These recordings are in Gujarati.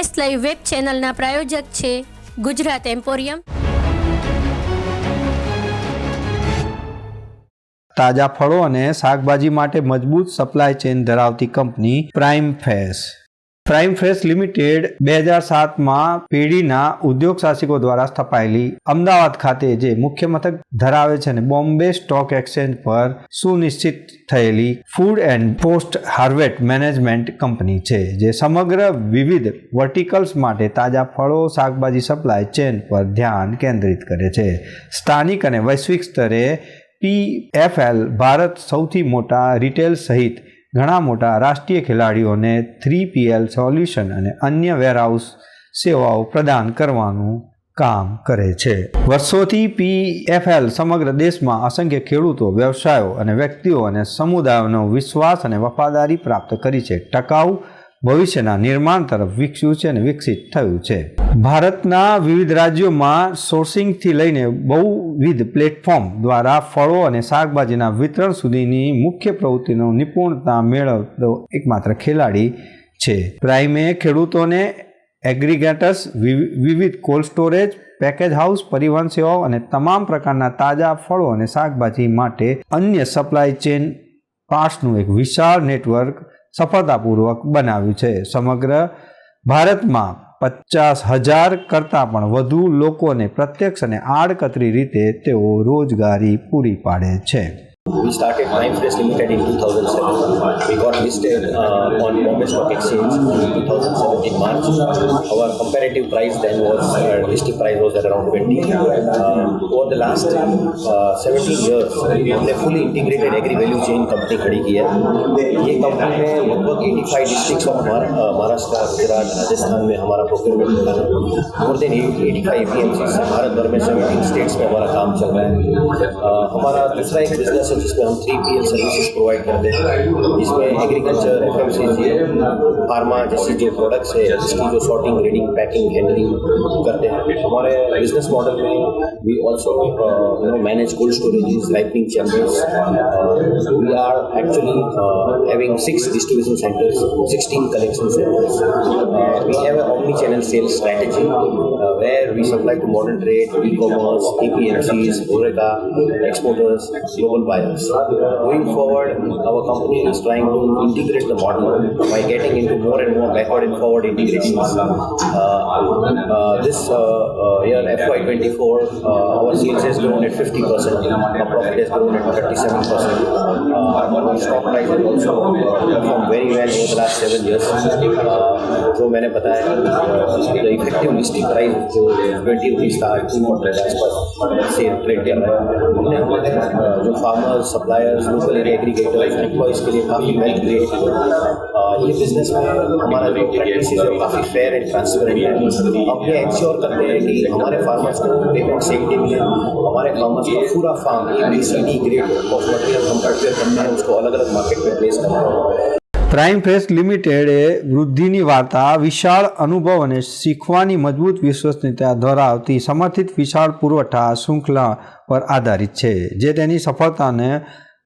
એસ લાઈવ વેબ ચેનલના પ્રાયોજક છે ગુજરાત એમ્પોરિયમ. તાજા ફળો અને શાકભાજી માટે મજબૂત સપ્લાય ચેન ધરાવતી company prime fresh. Prime fresh limited બે હજાર સાતમાં પેઢીના ઉદ્યોગ સાહસિકો દ્વારા સ્થપાયેલી અમદાવાદ ખાતે જે મુખ્ય મથક ધરાવે છે અને બોમ્બે સ્ટોક એક્સચેન્જ પર સુનિશ્ચિત થયેલી food and post harvest management company છે, જે સમગ્ર વિવિધ વર્ટિકલ્સ માટે તાજા ફળો, શાકભાજી, સપ્લાય ચેન પર ધ્યાન કેન્દ્રિત કરે છે. સ્થાનિક અને વૈશ્વિક સ્તરે પીએફએલ ભારત સૌથી મોટા રિટેલ સહિત ઘણા મોટા રાષ્ટ્રીય ખેલાડીઓને થ્રી પીએલ સોલ્યુશન અને અન્ય વેરહાઉસ સેવાઓ પ્રદાન કરવાનું કામ કરે છે. વર્ષોથી પીએફએલ સમગ્ર દેશમાં અસંખ્ય ખેડૂતો, વ્યવસાયો અને વ્યક્તિઓ અને સમુદાયોનો વિશ્વાસ અને વફાદારી પ્રાપ્ત કરી છે. ટકાઉ ભવિષ્યના નિર્માણ તરફ વિકસ્યું છે અને વિકસિત થયું છે. ભારતના વિવિધ રાજ્યોમાં સોર્સિંગથી લઈને બહુવિધ પ્લેટફોર્મ દ્વારા ફળો અને શાકભાજીના વિતરણ સુધીની મુખ્ય પ્રવૃત્તિનો નિપુણતા મેળવતો એકમાત્ર ખેલાડી છે. પ્રાઇમે ખેડૂતોને એગ્રીગેટર્સ, વિવિધ કોલ્ડ સ્ટોરેજ, પેકેજ હાઉસ, પરિવહન સેવાઓ અને તમામ પ્રકારના તાજા ફળો અને શાકભાજી માટે અન્ય સપ્લાય ચેન પાર્ટ્સનું એક વિશાળ નેટવર્ક સફળતાપૂર્વક બનાવ્યું છે. સમગ્ર ભારતમાં પચાસ હજાર કરતાં પણ વધુ લોકોને પ્રત્યક્ષ અને આડકતરી રીતે તેઓ રોજગારી પૂરી પાડે છે. We started Prime Fresh Limited in 2007. We got listed uh, on Bombay Stock Exchange in 2017 March. Our comparative price then was uh, listing price was at around 20. Uh, over the last uh, 17 years, हमने fully integrated agri value chain company खड़ी की है ये कंपनी में लगभग 85 डिस्ट्रिक्ट्स ऑफ़ महाराष्ट्र गुजरात राजस्थान में हमारा प्रोक्योरमेंट होता है मोर देन 85 एपीएमसी भारत भर में 17 स्टेट्स में हमारा काम चल रहा है uh, हमारा दूसरा एक बिज़नेस है जिसमें हम three P L services provide करते हैं इसमें agriculture F M C G pharma जैसी जो प्रोडक्ट्स है इसकी जो शॉर्टिंग ग्रेडिंग पैकिंग हैंडलिंग करते हैं हमारे बिजनेस मॉडल में we also you know manage cold storages lightning chambers we are actually having six distribution centers 16 collection centers uh, we have an omni channel sales strategy uh, where we supply to modern trade e-commerce apmcs horeca exporters global buyers Going forward our company is trying to integrate the model by getting into more and more backward and forward integrations. Uh, uh, this uh, uh, year fy24 uh, our sales has grown at 50% our profit has grown at 37% uh, price has also uh, performed very well over the last seven uh, जो मैंने बताया द इफ़ेक्टिव लिस्टिंग प्राइस जो ट्वेंटी रुपीज़ था टू हंड्रेड आसपास से ट्रेड रहा है uh, जो farmers suppliers local area aggregators employees के लिए काफ़ी वेल्थ क्रिएट किया। ये बिज़नेस में हमारा जो प्रैक्टिस है काफ़ी फेयर एंड ट्रांसपेरेंट है। हम ये इंश्योर करते हैं कि हमारे फार्मर्स को पेमेंट डे मिले हमारे फार्मर्स को पूरा farm A B C D grade of material हम करते हैं उसको अलग अलग मार्केट में प्लेस करते हैं પ્રાઇમ ફ્રેશ લિમિટેડે વૃદ્ધિની વાર્તા વિશાળ અનુભવ અને શીખવાની મજબૂત વિશ્વસનીયતા ધરાવતી સમર્થિત વિશાળ પુરવઠા શૃંખલા પર આધારિત છે જે તેની સફળતાને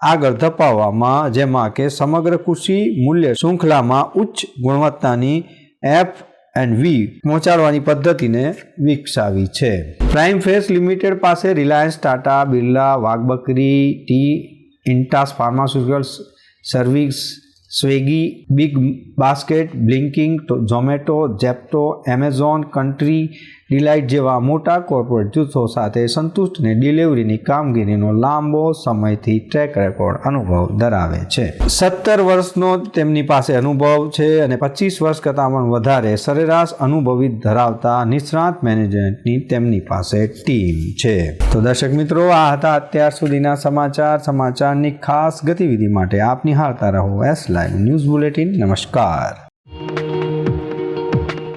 આગળ ધપાવવામાં જેમાં કે સમગ્ર કૃષિ મૂલ્ય શૃંખલામાં ઉચ્ચ ગુણવત્તાની એફ એન્ડ વી પહોંચાડવાની પદ્ધતિને વિકસાવી છે પ્રાઇમ ફ્રેશ લિમિટેડ પાસે Reliance Tata Birla Wagh Bakri T Intas pharmaceuticals service Swiggy, Big Basket, Blinkit Zomato Zepto Amazon Country Delight જેવા મોટા કોર્પોરેટ જૂથો સાથે સંતુષ્ટ અને ડિલિવરીની કામગીરીનો લાંબો સમયથી ટ્રેક રેકોર્ડ અનુભવ ધરાવે છે. સત્તર વર્ષનો તેમની પાસે અનુભવ છે અને પચીસ વર્ષ કરતાં પણ વધારે સરેરાશ અનુભવી ધરાવતા નિષ્ણાત મેનેજમેન્ટની તેમની પાસે ટીમ છે. તો દર્શક મિત્રો, આ હતા અત્યાર સુધીના સમાચાર. સમાચારની ખાસ ગતિવિધિ માટે આપ નિહાળતા રહો એસ લાઈવ ન્યૂઝ બુલેટિન નમસ્કાર